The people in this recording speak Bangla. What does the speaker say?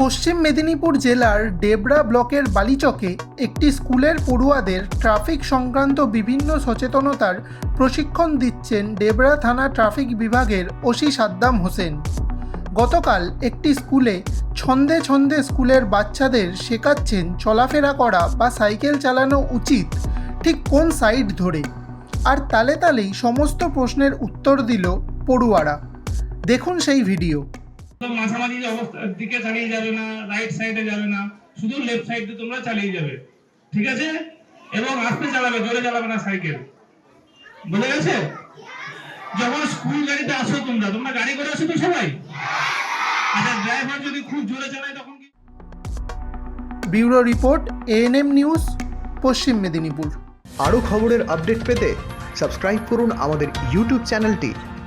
পশ্চিম মেদিনীপুর জেলার ডেবরা ব্লকের বালিচকে একটি স্কুলের পড়ুয়াদের ট্রাফিক সংক্রান্ত বিভিন্ন সচেতনতার প্রশিক্ষণ দিচ্ছেন ডেবরা থানা ট্রাফিক বিভাগের ওসি সাদ্দাম হোসেন। গতকাল একটি স্কুলে ছন্দে ছন্দে স্কুলের বাচ্চাদের শেখাচ্ছেন চলাফেরা করা বা সাইকেল চালানো উচিত ঠিক কোন সাইড ধরে। আর তালে তালেই সমস্ত প্রশ্নের উত্তর দিল পড়ুয়ারা। দেখুন সেই ভিডিও। মাঝামাঝি অবস্থার দিকে চালিয়ে যাবে না রাইট সাইডে যাবে না শুধু লেফট সাইডে তোমরা চালিয়ে যাবে। ঠিক আছে? এবং আস্তে চালাবে জোরে চালাবে না সাইকেল। বুঝে গেছে? যখন স্কুল গাড়িতে আসো তোমরা তোমরা গাড়ি করে আসো তো সবাই? আচ্ছা ড্রাইভার যদি খুব জোরে চালায় তখন কি? ব্যুরো রিপোর্ট এএনএম নিউজ পশ্চিম মেদিনীপুর। আরও খবরের আপডেট পেতে সাবস্ক্রাইব করুন আমাদের ইউটিউব চ্যানেলটি